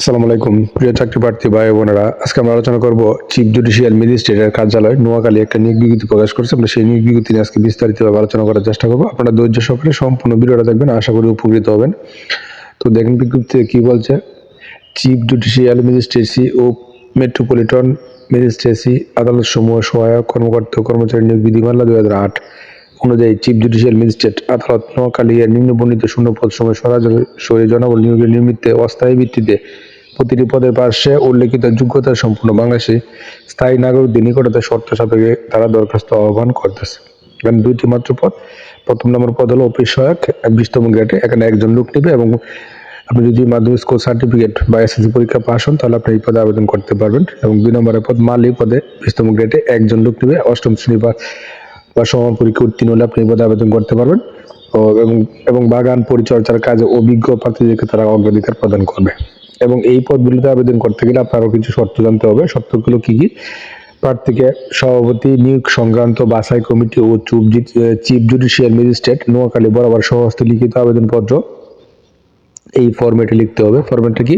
আসসালামু আলাইকুম। প্রিয় চাকরি প্রার্থী ভাই বোনেরা, আজকে আমরা আলোচনা করব চিফ জুডিশিয়াল ম্যাজিস্ট্রেটের কার্যালয় নোয়াখালী একটা নিয়োগ বিজ্ঞপ্তি প্রকাশ করেছে। আমরা সেই নিয়োগ বিজ্ঞপ্তি নিয়ে আজকে বিস্তারিতভাবে আলোচনা করার চেষ্টা করব। আপনারা ধৈর্য সহকারে সম্পূর্ণ ভিডিওটা দেখবেন, আশা করি উপকৃত হবেন। তো দেখেন বিজ্ঞপ্তিতে কি বলছে? চিফ জুডিশিয়াল ম্যাজিস্ট্রেসি ও মেট্রোপলিটন ম্যাজিস্ট্রেসি আদালত সমূহ সহায়ক কর্মকর্তা কর্মচারী নিয়োগ বিধিমালা দুই হাজার আট অনুযায়ী চিফ জুডিশিয়াল ম্যাজিস্ট্রেট আদালত নোয়াখালী এর নিম্ন বর্ণিত শূন্যপদ সময় সরাসরি জনবল নিয়োগের নিমিত্তে অস্থায়ী ভিত্তিতে প্রতিটি পদের পার্শ্বে উল্লেখিত যোগ্যতা সম্পূর্ণ বাংলাদেশে স্থায়ী নাগরিকদের নিকটতে শর্ত সাপেক্ষে তারা দরখাস্ত আহ্বান করতেছে। এখানে দুইটি মাত্র পদ। প্রথম নম্বর পদ হলো অফিস সহায়ক বিশতম গ্রেডে। এখানে একজন লোক নেবে এবং আপনি যদি মাধ্যমিক স্কুল সার্টিফিকেট বা এসএসসি পরীক্ষা পাস হন, তাহলে আপনি এই পদে আবেদন করতে পারবেন। এবং দুই নম্বরের পদ মালি পদে বিশতম গ্রেডে একজন লোক নেবে। অষ্টম শ্রেণি বা বা সমান পরীক্ষা উত্তীর্ণ হলে আপনি এই পদে আবেদন করতে পারবেন। এবং এবং বাগান পরিচর্যার কাজে অভিজ্ঞ প্রার্থীদেরকে তারা অগ্রাধিকার প্রদান করবে। এবং এই পদগুলিতে আবেদন করতে গেলে আপনারও কিছু শর্ত জানতে হবে। শর্তগুলো কি কি? প্রার্থীকে সভাপতি নিয়োগ সংক্রান্ত বাছাই কমিটি ও চিফ জুডিশিয়াল ম্যাজিস্ট্রেট নোয়াখালী বরাবর সহস্তে লিখিত আবেদনপত্র। এই ফরম্যাটে লিখতে হবে। ফরম্যাটটা কি?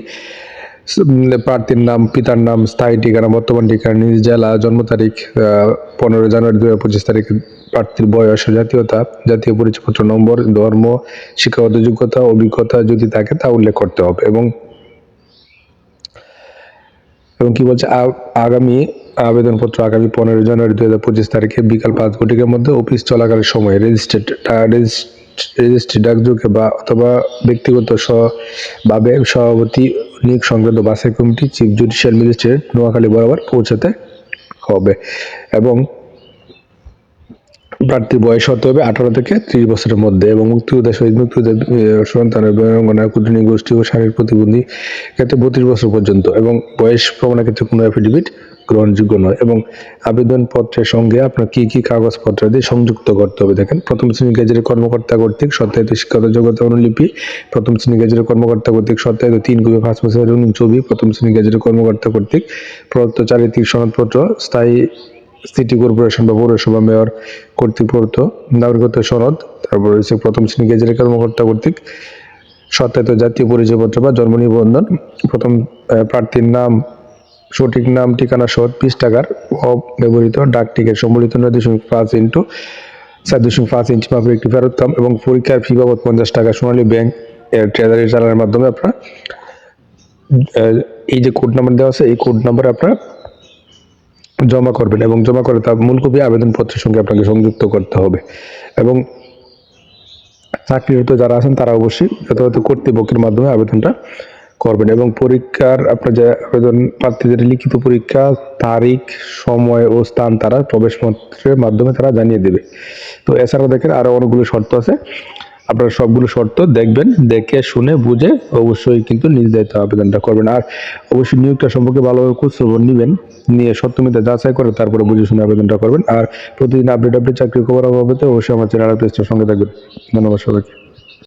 প্রার্থীর নাম, পিতার নাম, স্থায়ী ঠিকানা, বর্তমান ঠিকানা, নিজ জেলা, জন্ম তারিখ পনেরো জানুয়ারি দু হাজার পঁচিশ তারিখ, প্রার্থীর বয়স, জাতীয়তা, জাতীয় পরিচয়পত্র, নম্বর, ধর্ম, শিক্ষাগত যোগ্যতা, অভিজ্ঞতা যদি থাকে তা উল্লেখ করতে হবে এবং এবং কি বলছে আগামী আবেদনপত্র আগামী পনেরো জানুয়ারি দু হাজার পঁচিশ তারিখে বিকাল পাঁচ ঘটিকের মধ্যে অফিস চলাকালীন সময় রেজিস্ট্রেড রেজিস্ট্রি ডাকযোগে বা অথবা ব্যক্তিগত ভাবে সভাপতি নিয়োগ সংক্রান্ত বাসের committee chief judicial magistrate Noakhali বরাবর পৌঁছাতে হবে। এবং প্রার্থীর বয়স হতে হবে আঠারো থেকে ত্রিশ বছরের মধ্যে এবং মুক্তিযোদ্ধা শহীদ মুক্তিযোদ্ধা সন্তানের বয়ঙ্গনা গোষ্ঠী ও শারীরিক প্রতিবন্ধী ক্ষেত্রে বত্রিশ বছর পর্যন্ত এবং বয়স প্রমাণের ক্ষেত্রে কোনো অ্যাফিডেভিট গ্রহণযোগ্য নয় এবং আবেদনপত্রের সঙ্গে আপনার কি কি কাগজপত্র দিয়ে সংযুক্ত করতে হবে। দেখেন, প্রথম শ্রেণি গেজেটের কর্মকর্তা কর্তৃক সত্যায়িত শিক্ষাগত যোগ্যতা অনুলিপি, প্রথম শ্রেণি গেজেটের কর্মকর্তা কর্তৃক সত্যায়িত তিন কপি পাঁচ বছরের ছবি প্রথম শ্রেণি গেজেটের কর্মকর্তা কর্তৃক প্রদত্ত চারিত্রিক সনদপত্র, স্থায়ী সিটি কর্পোরেশন বা পৌরসভা মেয়র কর্তৃক প্রদত্ত নাগরিকত্ব সনদ, তারপর রয়েছে প্রথম শ্রেণি গেজেটের কর্মকর্তা কর্তৃক সত্যায়িত জাতীয় পরিচয়পত্র বা জন্ম নিবন্ধন। প্রথম প্রার্থীর নাম, সঠিক নাম, ঠিকানা সহ বিশ টাকার অব্যবহৃত ডাক টিকিট সম্বলিত নয় দশমিক পাঁচ ইন্টু চার দশমিক পাঁচ ইঞ্চি মাপের একটি ফেরতকাম এবং পরীক্ষার ফি বাবদ পঞ্চাশ টাকা সোনালী ব্যাংক এর ট্রেজারি চালানোর মাধ্যমে আপনারা এই যে কোড নাম্বার দেওয়া আছে, এই কোড নাম্বারে আপনারা জমা করবেন এবং জমা করে তার মূল কপি আবেদনপত্রের সঙ্গে আপনাকে সংযুক্ত করতে হবে। এবং চাকরিরত যারা আছেন তারা অবশ্যই যথাযথ কর্তৃপক্ষের মাধ্যমে আবেদনটা করবেন এবং পরীক্ষার আপনার যে আবেদন প্রার্থীদের লিখিত পরীক্ষা, তারিখ, সময় ও স্থান তারা প্রবেশপত্রের মাধ্যমে তারা জানিয়ে দেবে। তো এছাড়াও দেখেন আরও অনেকগুলো শর্ত আছে। আপনারা সবগুলো শর্ত দেখবেন, দেখে শুনে, বুঝে অবশ্যই কিন্তু নিজ দায়িত্ব আবেদনটা করবেন। আর অবশ্যই নিয়োগটা সম্পর্কে ভালোভাবে খোঁজখবর নেবেন, নিয়ে সত্যমিতা যাচাই করে তারপরে বুঝে শুনে আবেদনটা করবেন। আর প্রতিদিন আপডেট আপডেট চাকরি খবর পেতে অবশ্যই আমার চ্যানেল সঙ্গে থাকবেন। ধন্যবাদ সবাইকে।